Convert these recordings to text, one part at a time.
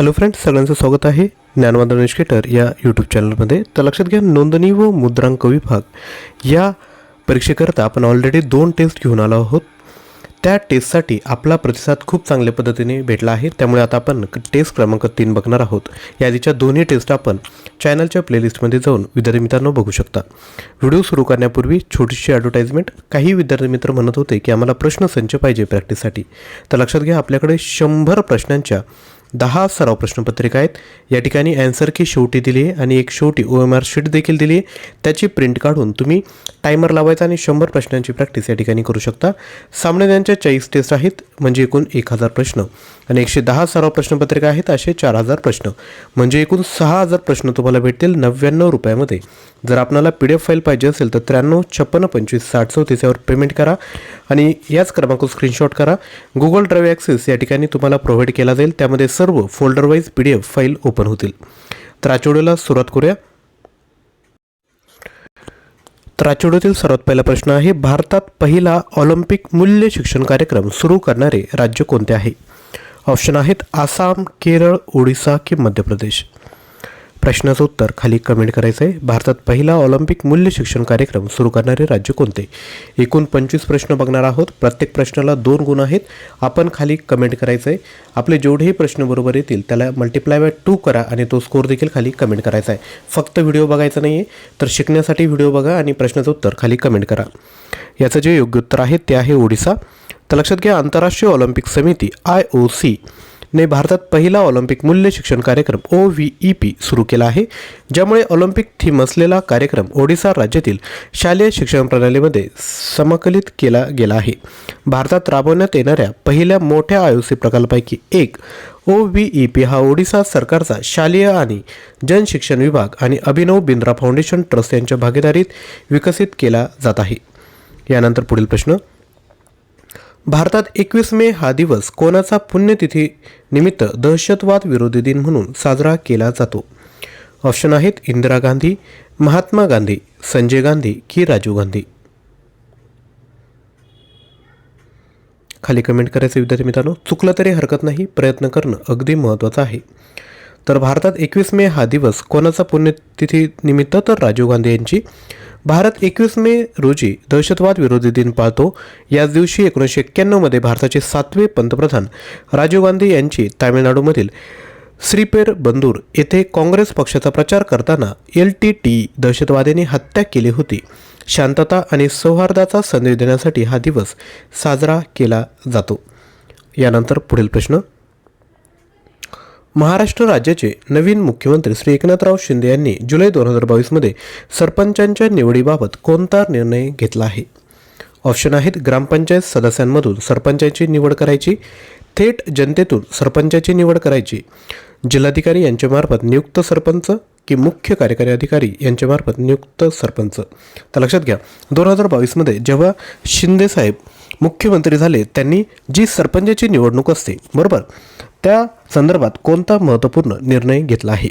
Hello friends सगळ्यांचं स्वागत आहे ज्ञानवंदन एज्युकेटर या यूट्यूब चॅनलमध्ये तर लक्षात घ्या नोंदणी व मुद्रांक विभाग या परीक्षेकरता आपण ऑलरेडी दोन टेस्ट घेऊन आलो आहोत. त्या टेस्टसाठी आपला प्रतिसाद खूप चांगल्या पद्धतीने भेटला आहे. त्यामुळे आता आपण टेस्ट क्रमांक तीन बघणार आहोत. यादीच्या दोन्ही टेस्ट आपण चॅनलच्या प्लेलिस्टमध्ये जाऊन विद्यार्थी मित्रांनो बघू शकता. व्हिडिओ सुरू करण्यापूर्वी छोटीशी ॲडव्हर्टाईजमेंट काही विद्यार्थी मित्र म्हणत होते की आम्हाला प्रश्नसंच पाहिजे प्रॅक्टिससाठी तर लक्षात घ्या आपल्याकडे शंभर प्रश्नांच्या दहा सराव प्रश्नपत्रिका आहेत. या ठिकाणी अँसर की शेवटी दिली आहे आणि एक शेवटी ओ एम आर शीट देखील दिली आहे त्याची प्रिंट काढून तुम्ही टायमर लावायचा आणि शंभर प्रश्नांची प्रॅक्टिस या ठिकाणी करू शकता. सामने चाळीस टेस्ट आहेत म्हणजे एकूण एक हजार प्रश्न. आणि एकशे दहा सराव प्रश्नपत्रिका आहेत असे चार हजार प्रश्न. म्हणजे एकूण सहा हजार प्रश्न तुम्हाला भेटतील नव्याण्णव रुपयामध्ये. जर आपल्याला पी डी एफ फाईल पाहिजे असेल तर त्र्याण्णव छप्पन्न पंचवीस साठ चौतीस यावर पेमेंट करा. आणि याच क्रमांक स्क्रीनशॉट करा. गुगल ड्राईव्ह ॲक्सेस या ठिकाणी तुम्हाला प्रोव्हाइड केला जाईल. त्यामध्ये सर्व folderwise P D F file open होतील. तर आठवड्याला सुरुवात करूया. तर आठवड्यातील सर्वात पहिला प्रश्न आहे भारतात पहिला ऑलिम्पिक मूल्य शिक्षण कार्यक्रम सुरू करणारे राज्य कोणते आहे? ऑप्शन आहेत आसाम केरळ ओडिसा की मध्य प्रदेश. प्रश्नाचं उत्तर खाली कमेंट करायचं आहे भारतात पहिला ऑलिम्पिक मूल्य शिक्षण कार्यक्रम सुरू करणारे राज्य कोणते? एकूण पंचवीस प्रश्न बघणार आहोत. प्रत्येक प्रश्नाला दोन गुण आहेत. आपण खाली कमेंट करायचं आहे आपले जेवढेही प्रश्न बरोबर येतील त्याला मल्टिप्लाय बाय टू करा आणि तो स्कोर देखील खाली कमेंट करायचा आहे फक्त व्हिडिओ बघायचा नाही आहे तर शिकण्यासाठी व्हिडिओ बघा आणि प्रश्नाचं उत्तर खाली कमेंट करा. याचं जे योग्य उत्तर आहे ते आहे ओडिसा. तर लक्षात घ्या आंतरराष्ट्रीय ऑलिम्पिक समिती आय ओ सी. ने भारतात पहिला ऑलिम्पिक मूल्य शिक्षण कार्यक्रम ओ व्ही ई पी सुरू केला आहे ज्यामुळे ऑलिम्पिक थीम असलेला कार्यक्रम ओडिसा राज्यातील शालेय शिक्षण प्रणालीमध्ये समकलित केला गेला आहे. भारतात राबवण्यात येणाऱ्या पहिल्या मोठ्या आयोसी प्रकल्पापैकी एक ओ व्ही ई पी हा ओडिसा सरकारचा शालेय आणि जनशिक्षण विभाग आणि अभिनव बिंद्रा फाउंडेशन ट्रस्ट यांच्या भागीदारीत विकसित केला जात आहे. यानंतर पुढील प्रश्न भारतात एकवीस मे हा दिवस कोणाचा पुण्यतिथी निमित्त दहशतवाद विरोधी दिन म्हणून साजरा केला जातो. ऑप्शन आहेत इंदिरा गांधी महात्मा गांधी संजय गांधी की राजीव गांधी. खाली कमेंट करायचं विद्यार्थी मित्रांनो चुकलं तरी हरकत नाही प्रयत्न करणं अगदी महत्त्वाचं आहे. तर भारतात एकवीस मे हा दिवस कोणाचा पुण्यतिथी निमित्त? तर राजीव गांधी यांची. भारत एकवीस मे रोजी दहशतवाद विरोधी दिन पाळतो. याच दिवशी एकोणीसशे एक्क्याण्णवमध्ये भारताचे सातवे पंतप्रधान राजीव गांधी यांची तामिळनाडूमधील श्रीपेर बंदूर येथे काँग्रेस पक्षाचा प्रचार करताना एल टी टी दहशतवाद्यांनी हत्या केली होती. शांतता आणि सौहार्दाचा संदेश देण्यासाठी हा दिवस साजरा केला जातो. यानंतर पुढील प्रश्न. महाराष्ट्र राज्याचे नवीन मुख्यमंत्री श्री एकनाथराव शिंदे यांनी जुलै दोन हजार बावीसमध्ये सरपंचांच्या निवडीबाबत कोणता निर्णय घेतला आहे? ऑप्शन आहेत ग्रामपंचायत सदस्यांमधून सरपंचाची निवड करायची थेट जनतेतून सरपंचाची निवड करायची. जिल्हाधिकारी यांच्यामार्फत नियुक्त सरपंच की मुख्य कार्यकारी अधिकारी यांच्यामार्फत नियुक्त सरपंच? तर लक्षात घ्या दोन हजार बावीसमध्ये जेव्हा शिंदेसाहेब मुख्यमंत्री झाले त्यांनी जी सरपंचाची निवडणूक असते बरोबर? त्या संदर्भात कोणता महत्त्वपूर्ण निर्णय घेतला आहे?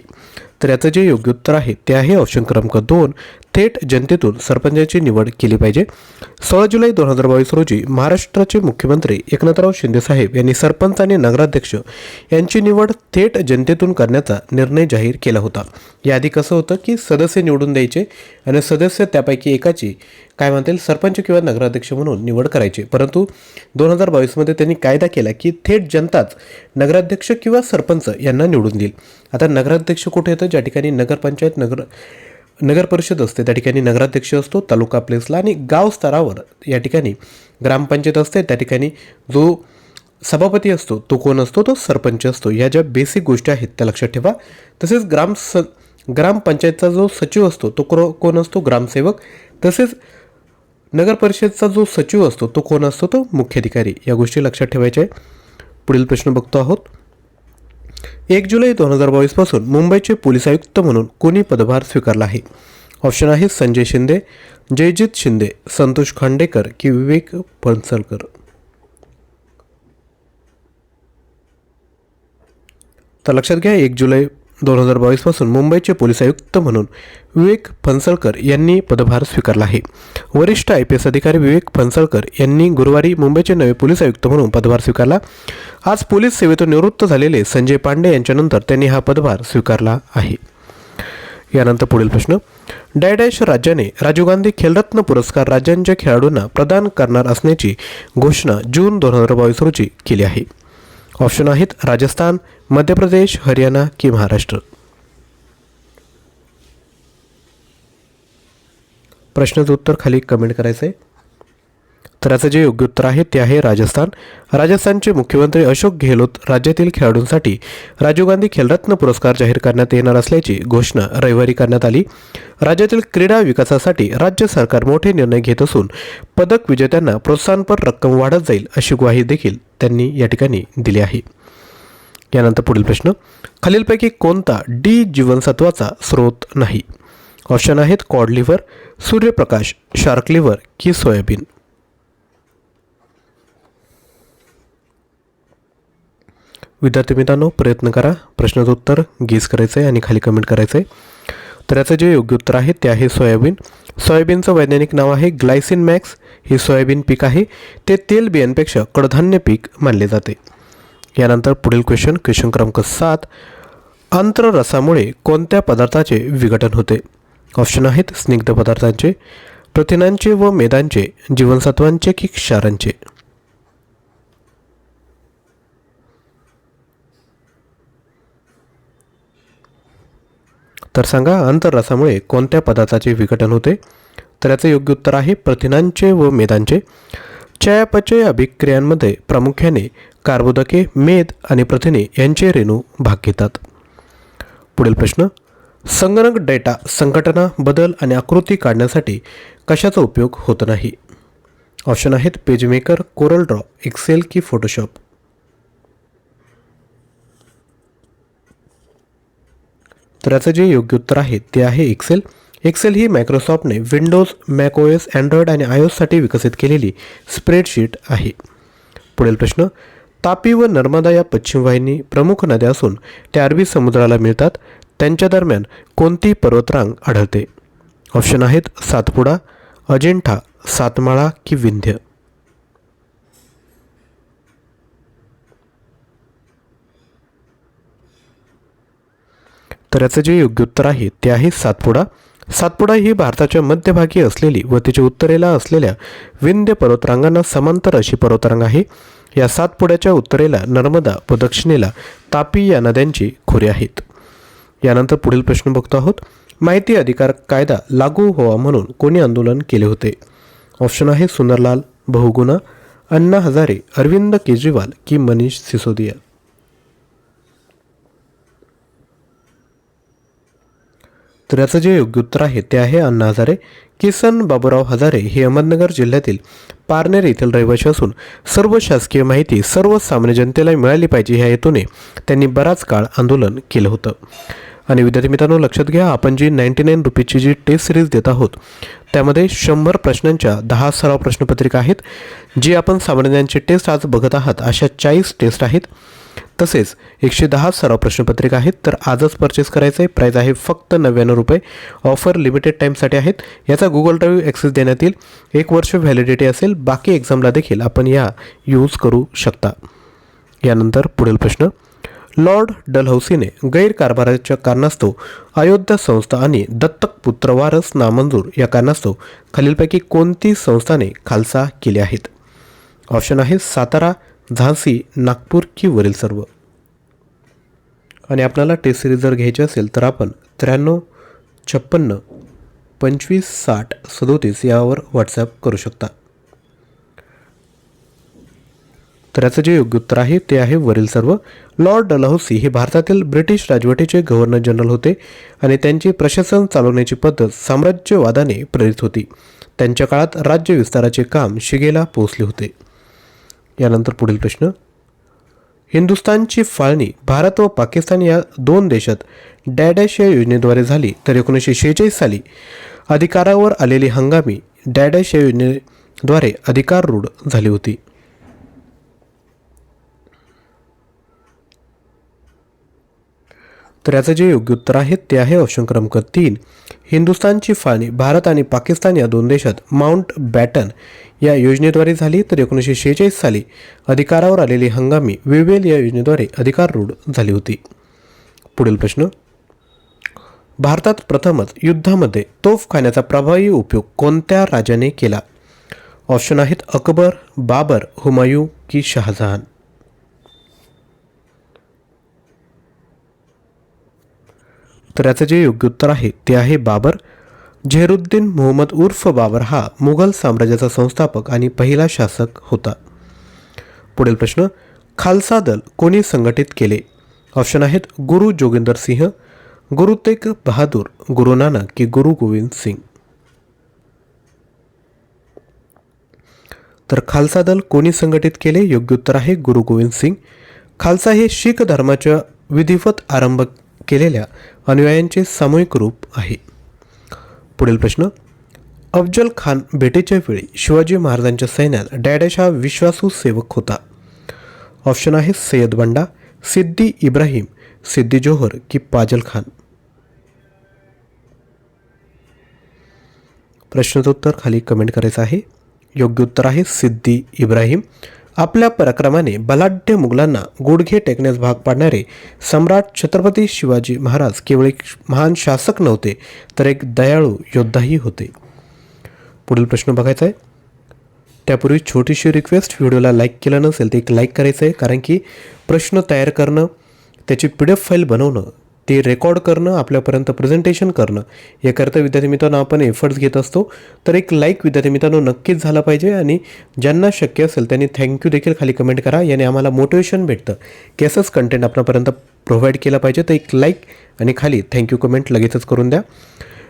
तर याचं जे योग्य उत्तर आहे ते आहे ऑप्शन क्रमांक दोन थेट जनतेतून सरपंचाची निवड केली पाहिजे. सोळा जुलै दोन हजार बावीस रोजी महाराष्ट्राचे मुख्यमंत्री एकनाथराव शिंदेसाहेब यांनी सरपंच आणि नगराध्यक्ष यांची निवड थेट जनतेतून करण्याचा निर्णय जाहीर केला होता. याआधी कसं होतं की सदस्य निवडून द्यायचे आणि सदस्य त्यापैकी एकाची काय म्हणतील सरपंच किंवा नगराध्यक्ष म्हणून निवड करायची. परंतु दोन हजार बावीसमध्ये त्यांनी कायदा केला की थेट जनताच नगराध्यक्ष किंवा किंवा सरपंच यांना निवडून देईल. आता नगराध्यक्ष कुठे येतं? ज्या ठिकाणी नगरपंचायत नगर नगर परिषद असते त्या ठिकाणी नगराध्यक्ष असतो तालुका प्लेसला आणि गाव स्तरावर या ठिकाणी ग्रामपंचायत असते त्या ठिकाणी जो सभापती असतो तो कोण असतो? तो सरपंच असतो. या ज्या बेसिक गोष्टी आहेत त्या लक्षात ठेवा. तसेच ग्राम स ग्रामपंचायतचा जो सचिव असतो तो क्रो कोण असतो? ग्रामसेवक. तसेच नगर परिषदचा जो सचिव असतो तो कोण असतो? तो मुख्याधिकारी. या गोष्टी लक्षात ठेवायच्या आहे पुढील प्रश्न बघतो आहोत. एक जुलै दोन हजार बावीसपासून मुंबईचे पोलीस आयुक्त म्हणून कोणी पदभार स्वीकारला आहे. ऑप्शन आहे संजय शिंदे जयजित शिंदे संतोष खांडेकर की विवेक पणसलकर. तर लक्षात घ्या एक जुलै दोन हजार बावीसपासून मुंबईचे पोलीस आयुक्त म्हणून विवेक फणसळकर यांनी पदभार स्वीकारला आहे. वरिष्ठ आय पी एस अधिकारी विवेक फणसळकर यांनी गुरुवारी मुंबईचे नवे पोलीस आयुक्त म्हणून पदभार स्वीकारला. आज पोलीस सेवेतून निवृत्त झालेले संजय पांडे यांच्यानंतर त्यांनी हा पदभार स्वीकारला आहे. यानंतर पुढील प्रश्न. डॅडॅश राज्याने राजीव गांधी खेलरत्न पुरस्कार राज्यांच्या खेळाडूंना प्रदान करणार असण्याची घोषणा जून दोन हजार बावीस रोजी केली आहे. ऑप्शन आहेत राजस्थान मध्य प्रदेश हरियाणा की महाराष्ट्र. प्रश्नाचं उत्तर खाली कमेंट करायचं आहे तर याचं जे योग्य उत्तर आहे ते आहे राजस्थान. राजस्थानचे मुख्यमंत्री अशोक गेहलोत राज्यातील खेळाडूंसाठी राजीव गांधी खेलरत्न पुरस्कार जाहीर करण्यात येणार असल्याची घोषणा रविवारी करण्यात आली. राज्यातील क्रीडा विकासासाठी राज्य सरकार मोठे निर्णय घेत असून पदक विजेत्यांना प्रोत्साहनपर रक्कम वाढत जाईल अशी ग्वाही देखील त्यांनी या ठिकाणी दिली आहे. यानंतर पुढील प्रश्न. खालीलपैकी कोणता डी जीवनसत्वाचा स्रोत नाही? ऑप्शन आहेत कॉड लिव्हर सूर्यप्रकाश शार्क लिव्हर की सोयाबीन. विद्यार्थी मित्रांनो प्रयत्न करा. प्रश्नाचं उत्तर गेस करायचं आहे आणि खाली कमेंट करायचं आहे तर याचं जे योग्य उत्तर आहे ते आहे सोयाबीन. सोयाबीनचं वैज्ञानिक नाव आहे ग्लायसिन मॅक्स. हे सोयाबीन पीक आहे. ते तेल बियांपेक्षा कडधान्य पीक मानले जाते. यानंतर पुढील क्वेश्चन क्वेश्चन क्रमांक सात. आंतररसामुळे कोणत्या पदार्थाचे विघटन होते? ऑप्शन आहेत स्निग्ध पदार्थांचे प्रथिनांचे व मेदांचे जीवनसत्वांचे की क्षारांचे? तर सांगा आंतररसामुळे कोणत्या पदार्थाचे विघटन होते? तर याचं योग्य उत्तर आहे प्रथिनांचे व मेदांचे. चयापचय अभिक्रियांमध्ये प्रामुख्याने कार्बोदके मेद आणि प्रथिने यांचे रेणू भाग घेतात. पुढील प्रश्न संगणक डेटा संघटना बदल आणि आकृती काढण्यासाठी कशाचा उपयोग होत नाही? ऑप्शन आहेत पेजमेकर कोरल ड्रॉ एक्सेल की फोटोशॉप. तर याचं जे योग्य उत्तर आहे ते आहे एक्सेल एक्सेल ही मायक्रोसॉफ्टने विंडोज मॅक एस अँड्रॉइड आणि आयोससाठी विकसित केलेली स्प्रेडशीट आहे. पुढील प्रश्न. तापी व नर्मदा या पश्चिम वाहिनी प्रमुख नद्या असून त्या अरबी समुद्राला मिळतात. त्यांच्या दरम्यान कोणती पर्वतरांग आढळते? ऑप्शन आहेत सातपुडा अजिंठा सातमाळा की विंध्य. तर याचं जे योग्य उत्तर आहे ते आहे सातपुडा. सातपुडा ही भारताच्या मध्यभागी असलेली व तिच्या उत्तरेला असलेल्या विंध्य पर्वतरांगांना समांतर अशी पर्वतरांग आहे. या सातपुड्याच्या उत्तरेला नर्मदा व दक्षिणेला तापी या नद्यांची खोरे आहेत. यानंतर पुढील प्रश्न बघतो आहोत. माहिती अधिकार कायदा लागू व्हावा म्हणून कोणी आंदोलन केले होते? ऑप्शन आहे सुंदरलाल बहुगुणा अण्णा हजारे अरविंद केजरीवाल की मनीष सिसोदिया. तर याचं जे योग्य उत्तर आहे ते आहे अण्णा हजारे. किसन बाबूराव हजारे हे अहमदनगर जिल्ह्यातील पारनेर येथील रहिवासी असून सर्व शासकीय माहिती सर्व सामान्य जनतेला मिळाली पाहिजे ह्या हेतूने त्यांनी बराच काळ आंदोलन केलं होतं. आणि विद्यार्थी मित्रांनो लक्षात घ्या आपण जी नाईन्टी नाईन रुपीची जी टेस्ट सिरीज देत आहोत त्यामध्ये शंभर प्रश्नांच्या दहा सराव प्रश्नपत्रिका आहेत. जी आपण सामान्यांची टेस्ट आज बघत आहात अशा चाळीस टेस्ट आहेत. तसेच एकशे दहा सराव प्रश्नपत्रिका आहेत तर आजच परचेस करायचं आहे प्राईज आहे फक्त नव्याण्णव रुपये. ऑफर लिमिटेड टाईमसाठी आहेत. याचा गुगल ड्राईव्ह ॲक्सेस देण्यात येईल. एक वर्ष व्हॅलिडिटी असेल. बाकी एक्झामला देखील आपण या यूज करू शकता. यानंतर पुढील प्रश्न. लॉर्ड डलहौसीने गैरकारभाराच्या कारणास्तव अयोध्या संस्था आणि दत्तक पुत्र वारस नामंजूर या कारणास्तव खालीलपैकी कोणती संस्थाने खालसा केली आहेत? ऑप्शन आहे सातारा झांसी नागपूर की वरील सर्व? आणि आपल्याला टेस्ट सिरीज जर घ्यायची असेल तर आपण त्र्याण्णव छप्पन्न पंचवीस साठ सदोतीस यावर व्हॉट्सॲप करू शकता. तर याचं जे योग्य उत्तर आहे ते आहे वरील सर्व. लॉर्ड डलहौसी हे भारतातील ब्रिटिश राजवटीचे गव्हर्नर जनरल होते आणि त्यांची प्रशासन चालवण्याची पद्धत साम्राज्यवादाने प्रेरित होती. त्यांच्या काळात राज्य विस्ताराचे काम शिगेला पोहोचले होते. यानंतर पुढील प्रश्न. हिंदुस्थानची फाळणी भारत व पाकिस्तान या दोन देशात डॅडॅश या योजनेद्वारे झाली तर एकोणीसशे शेहेचाळीस साली अधिकारावर आलेली हंगामी डॅडॅश या योजनेद्वारे अधिकाररूढ झाली होती. तर याचं जे योग्य उत्तर आहे ते आहे ऑप्शन क्रमांक तीन. हिंदुस्थानची फाळणी भारत आणि पाकिस्तान या दोन देशात माउंट बॅटन या योजनेद्वारे झाली तर एकोणीसशे शेहेचाळीस साली अधिकारावर आलेली हंगामी विवेल या योजनेद्वारे अधिकार रूढ झाली होती. पुढील प्रश्न. भारतात प्रथमच युद्धामध्ये तोफखान्याचा प्रभावी उपयोग कोणत्या राजाने केला? ऑप्शन आहेत अकबर बाबर हुमायूं की शहाजहान. तर याचं जे योग्य उत्तर आहे ते आहे बाबर. झेरुद्दीन मोहम्मद उर्फ बाबर हा मुघल साम्राज्याचा संस्थापक आणि पहिला शासक होता. पुढील प्रश्न खालसा दल कोणी संघटित केले? ऑप्शन आहेत गुरु जोगिंदर सिंह गुरु तेग बहादूर गुरु नानक की गुरु गोविंद सिंग. तर खालसा दल कोणी संघटित केले? योग्य उत्तर आहे गुरु गोविंद सिंग. खालसा हे शीख धर्माच्या विधिवत आरंभ केलेल्या अनुयायांचे सामूहिक रूप आहे. पुढील प्रश्न. अफजल खान भेटीच्या वेळी शिवाजी महाराजांच्या सैन्यात डॅडॅश हा विश्वासू सेवक होता. ऑप्शन आहे सय्यद बंडा सिद्दी इब्राहिम सिद्दी जोहर की पाजल खान. प्रश्नाचं उत्तर खाली कमेंट करायचं आहे. योग्य उत्तर आहे सिद्दी इब्राहिम. आपल्या पराक्रमाने बलाढ्य मुघलांना गुडघे टेकण्यास भाग पाडणारे सम्राट छत्रपती शिवाजी महाराज केवळ एक महान शासक नव्हते तर एक दयाळू योद्धाही होते. पुढील प्रश्न बघायचा आहे. त्यापूर्वी छोटीशी रिक्वेस्ट व्हिडिओला लाईक केलं नसेल तर एक लाईक करायचं आहे कारण की प्रश्न तयार करणं त्याची पी डी एफ फाईल बनवणं ते रेकॉर्ड करणं आपल्यापर्यंत प्रेझेंटेशन करणं. याकरता विद्यार्थी मित्रांनो आपण एफर्ट्स घेत असतो. तर एक लाईक विद्यार्थी मित्रांनो नक्कीच झाला पाहिजे आणि ज्यांना शक्य असेल त्यांनी थँक्यू देखील खाली कमेंट करा. याने आम्हाला मोटिवेशन भेटतं. की असंच कंटेंट आपल्यापर्यंत प्रोव्हाइड केलं पाहिजे. तर एक लाईक आणि खाली थँक्यू कमेंट लगेचच करून द्या.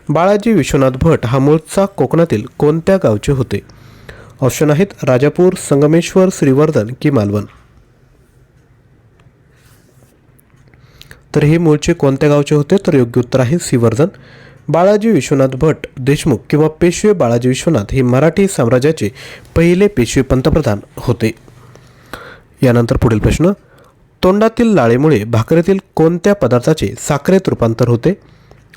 बाळाजी विश्वनाथ भट हा मूळचा कोकणातील कोणत्या गावचे होते? ऑप्शन आहेत राजापूर संगमेश्वर श्रीवर्धन की मालवण. तर हे मूळचे कोणत्या गावचे होते? तर योग्य उत्तर आहे सिवर्धन बाळाजी विश्वनाथ भट देशमुख किंवा पेशवे बाळाजी विश्वनाथ हे मराठी साम्राज्याचे पहिले पेशवे पंतप्रधान होते. यानंतर पुढील प्रश्न. तोंडातील लाळेमुळे भाकरीतील कोणत्या पदार्थाचे साखरेत रूपांतर होते?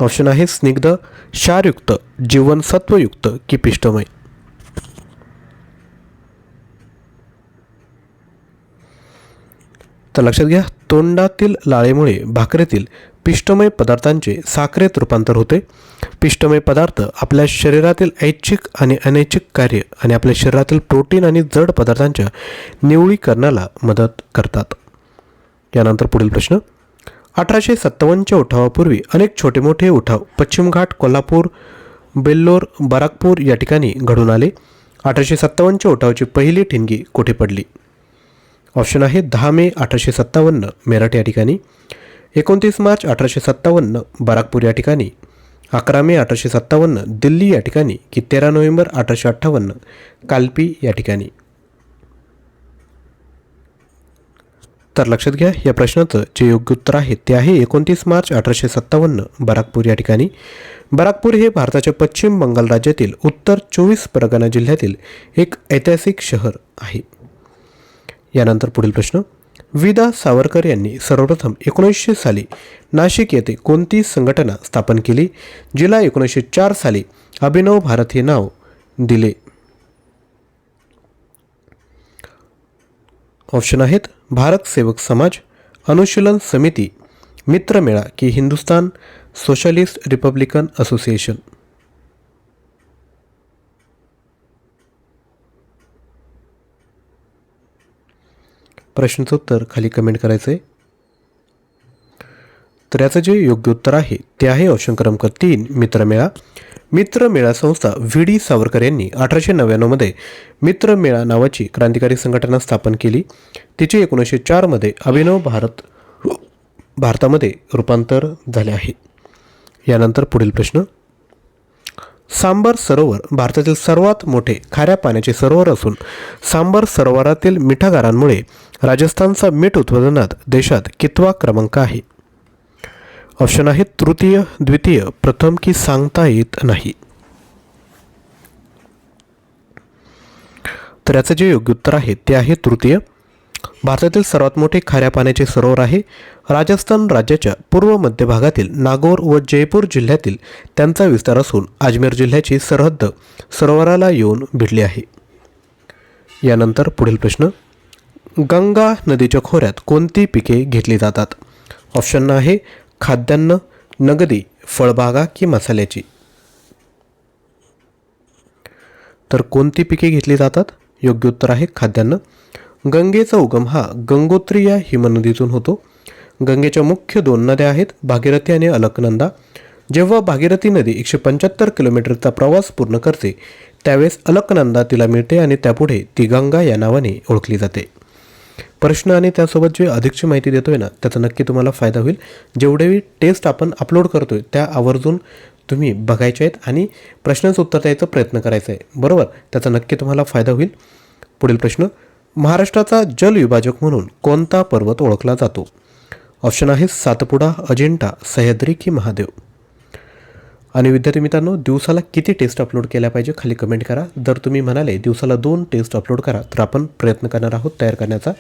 ऑप्शन आहे स्निग्ध क्षारयुक्त जीवनसत्वयुक्त की पिष्टमय. तर लक्षात घ्या तोंडातील लाळेमुळे भाकरीतील पिष्टमय पदार्थांचे साखरेत रूपांतर होते. पिष्टमय पदार्थ आपल्या शरीरातील ऐच्छिक आणि अनैच्छिक कार्य आणि आपल्या शरीरातील प्रोटीन आणि जड पदार्थांच्या निवळीकरणाला मदत करतात. यानंतर पुढील प्रश्न. अठराशे सत्तावन्नच्या उठावापूर्वी अनेक छोटे मोठे उठाव पश्चिम घाट कोल्हापूर बेल्लोर बराकपूर या ठिकाणी घडून आले. अठराशे सत्तावन्नच्या उठावाची पहिली ठिणगी कोठे पडली? ऑप्शन आहे दहा मे अठराशे सत्तावन्न मेरठ या ठिकाणी. एकोणतीस मार्च अठराशे सत्तावन्न बराकपूर या ठिकाणी. अकरा मे अठराशे सत्तावन्न दिल्ली या ठिकाणी की तेरा नोव्हेंबर अठराशे अठ्ठावन्न कालपी या ठिकाणी. तर लक्षात घ्या या प्रश्नाचं जे योग्य उत्तर आहे ते आहे एकोणतीस मार्च अठराशे सत्तावन्न बराकपूर या ठिकाणी. बराकपूर हे भारताच्या पश्चिम बंगाल राज्यातील उत्तर चोवीस परगणा जिल्ह्यातील एक ऐतिहासिक शहर आहे. यानंतर पुढील प्रश्न. विदा सावरकर यांनी सर्वप्रथम एकोणीसशे साली नाशिक येथे कोणती संघटना स्थापन केली? जिला एकोणीसशे चार साली अभिनव भारत हे नाव दिले. ऑप्शन आहेत भारत सेवक समाज अनुशीलन समिती मित्रमेळा की हिंदुस्तान सोशलिस्ट रिपब्लिकन असोसिएशन. प्रश्नाचं उत्तर खाली कमेंट करायचं आहे तर याचं जे योग्य उत्तर आहे ते आहे ऑप्शन क्रमांक तीन मित्रमेळा. मित्रमेळा संस्था व्ही डी सावरकर यांनी अठराशे नव्याण्णवमध्ये मित्रमेळा नावाची क्रांतिकारी संघटना स्थापन केली. तिचे एकोणीसशे चारमध्ये अभिनव भारत भारतामध्ये रूपांतर झाले आहे. यानंतर पुढील प्रश्न. सांबर सरोवर भारतातील सर्वात मोठे खाऱ्या पाण्याचे सरोवर असून सांबर सरोवरातील मिठागारांमुळे राजस्थानचा मीठ उत्पादनात देशात कितवा क्रमांक आहे? ऑप्शन आहे तृतीय द्वितीय प्रथम की सांगता येत नाही. तर याचं जे योग्य उत्तर आहे ते आहे तृतीय. भारतातील सर्वात मोठे खाऱ्या पाण्याचे सरोवर आहे. राजस्थान राज्याच्या पूर्व मध्य भागातील नागौर व जयपूर जिल्ह्यातील त्यांचा विस्तार असून अजमेर जिल्ह्याची सरहद्द सरोवराला येऊन भिडली आहे. यानंतर पुढील प्रश्न. गंगा नदीच्या खोऱ्यात कोणती पिके घेतली जातात? ऑप्शन आहे खाद्यान्न नगदी फळबागा की मसाल्याची. तर कोणती पिके घेतली जातात? योग्य उत्तर आहे खाद्यान्न. गंगेचा उगम हा गंगोत्री या हिमनदीतून होतो. गंगेच्या मुख्य दोन नद्या आहेत भागीरथी आणि अलकनंदा. जेव्हा भागीरथी नदी एकशे पंच्याहत्तर किलोमीटरचा प्रवास पूर्ण करते त्यावेळेस अलकनंदा तिला मिळते आणि त्यापुढे ती गंगा या नावाने ओळखली जाते. प्रश्न आणि त्यासोबत जे अधिकची माहिती देतोय ना त्याचा नक्की तुम्हाला फायदा होईल. जेवढेही टेस्ट आपण अपलोड करतोय त्या आवर्जून तुम्ही बघायचे आहेत आणि प्रश्नाचं उत्तर द्यायचा प्रयत्न करायचा आहे. बरोबर? त्याचा नक्की तुम्हाला फायदा होईल. पुढील प्रश्न महाराष्ट्राचा जलविभाजक म्हणून कोणता पर्वत ओळखला जातो? ऑप्शन आहे सातपुडा अजिंठा सह्याद्री की महादेव. आणि विद्यार्थी मित्रांनो दिवसाला किती टेस्ट अपलोड केल्या पाहिजे खाली कमेंट करा. जर तुम्ही म्हणाले दिवसाला दोन टेस्ट अपलोड करा तर आपण प्रयत्न करणार आहोत तयार करण्याचा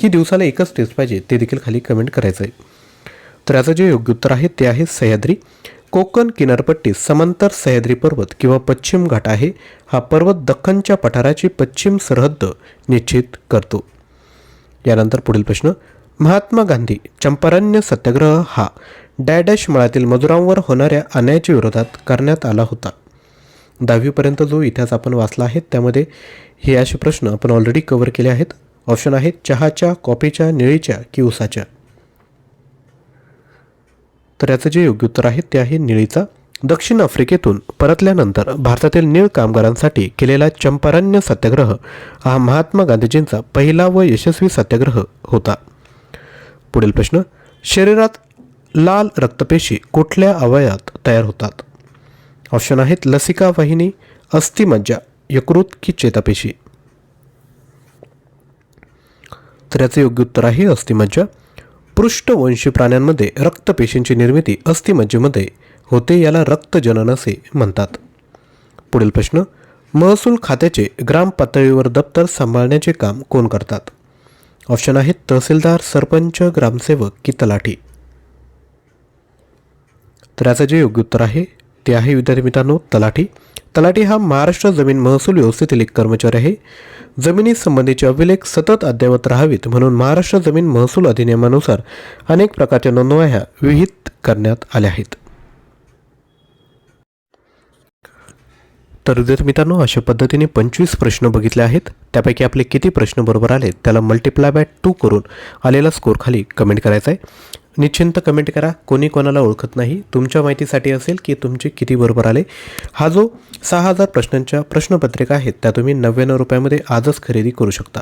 की दिवसाला एकच टेस्ट पाहिजे ते देखील खाली कमेंट करायचं आहे तर याचं जे योग्य उत्तर आहे ते आहे सह्याद्री. कोकण किनारपट्टी समांतर सह्याद्री पर्वत किंवा पश्चिम घाट आहे हा पर्वत दख्खनच्या पठाराची पश्चिम सरहद्द निश्चित करतो. यानंतर पुढील प्रश्न महात्मा गांधी चंपारण्य सत्याग्रह हा डॅडॅश मळातील मजुरांवर होणाऱ्या अन्यायाच्या विरोधात करण्यात आला होता. दहावीपर्यंत जो इतिहास आपण वाचला आहे त्यामध्ये हे असे प्रश्न आपण ऑलरेडी कव्हर केले आहेत. ऑप्शन आहेत चहाच्या कॉफीच्या निळीच्या की उसाच्या तर याचं जे योग्य उत्तर आहे ते आहे निळीचा. दक्षिण आफ्रिकेतून परतल्यानंतर भारतातील नीळ कामगारांसाठी केलेला चंपारण्य सत्याग्रह हा महात्मा गांधीजींचा पहिला व यशस्वी सत्याग्रह होता. पुढील प्रश्न शरीरात लाल रक्तपेशी कुठल्या अवयवात तयार होतात? ऑप्शन आहेत लसिका वाहिनी अस्थिमज्जा यकृत की चेतापेशी. तर याचे योग्य उत्तर आहे अस्थिमज्जा पृष्ठवंशी प्राण्यांमध्ये रक्तपेशींची निर्मिती अस्थिमज्जेमध्ये होते याला रक्तजनन असे म्हणतात. पुढील प्रश्न महसूल खात्याचे ग्राम पातळीवर दप्तर सांभाळण्याचे काम कोण करतात? ऑप्शन आहेत तहसीलदार सरपंच ग्रामसेवक की तलाठी. तर याचं जे योग्य उत्तर आहे ते आहे विद्यार्थी मित्रांनो तलाठी. तलाठी हा महाराष्ट्र जमीन महसूल व्यवस्थेतील एक कर्मचारी आहे. जमिनी संबंधीचे अभिलेख सतत अद्ययावत राहावीत म्हणून महाराष्ट्र जमीन महसूल अधिनियमानुसार अनेक प्रकारच्या नोंदवह्या विहित करण्यात आल्या आहेत. तर विद्यार्थी मित्रांनो अशा पद्धतीने पंचवीस प्रश्न बघितले आहेत. त्यापैकी आपले किती प्रश्न बरोबर आले त्याला मल्टिप्लाय बाय टू करून आलेला स्कोर खाली कमेंट करायचा आहे. निश्चिंत कमेंट करा. कोणी कोणाला ओळखत नाही. तुमच्या माहितीसाठी असेल की तुमचे किती बरोबर आले. हा जो सहा हजार प्रश्नांच्या प्रश्नपत्रिका आहेत त्या तुम्ही नव्याण्णव रुपयामध्ये आजच खरेदी करू शकता.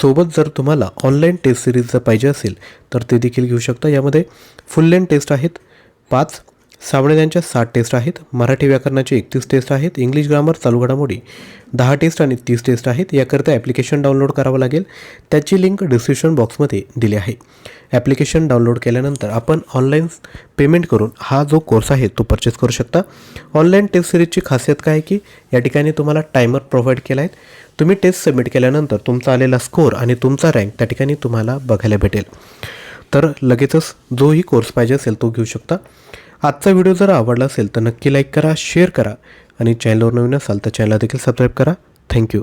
सोबत जर तुम्हाला ऑनलाईन टेस्ट सिरीज जर पाहिजे असेल तर ते देखील घेऊ शकता. यामध्ये फुल लेन टेस्ट आहेत. पाच साबळे यांच्या सात टेस्ट आहेत मराठी व्याकरणाचे एकतीस टेस्ट आहेत इंग्लिश ग्रामर चालू घडामोडी दहा टेस्ट आणि तीस टेस्ट आहेत याकरिता ॲप्लिकेशन डाउनलोड करावं लागेल. त्याची लिंक डिस्क्रिप्शन बॉक्समध्ये दिली आहे. ॲप्लिकेशन डाउनलोड केल्यानंतर आपण ऑनलाईन पेमेंट करून हा जो कोर्स आहे तो परचेस करू शकता. ऑनलाईन टेस्ट सिरीजची खासियत काय आहे की या ठिकाणी तुम्हाला टायमर प्रोव्हाइड केला आहे. तुम्ही टेस्ट सबमिट केल्यानंतर तुमचा आलेला स्कोर आणि तुमचा रँक त्या ठिकाणी तुम्हाला बघायला भेटेल. तर लगेचच जोही कोर्स पाहिजे असेल तो घेऊ शकता. आजचा व्हिडिओ जर आवडला असेल तर नक्की लाईक करा शेअर करा आणि चॅनलवर नवीन असाल तर चॅनलला देखील सबस्क्राईब करा. थँक्यू.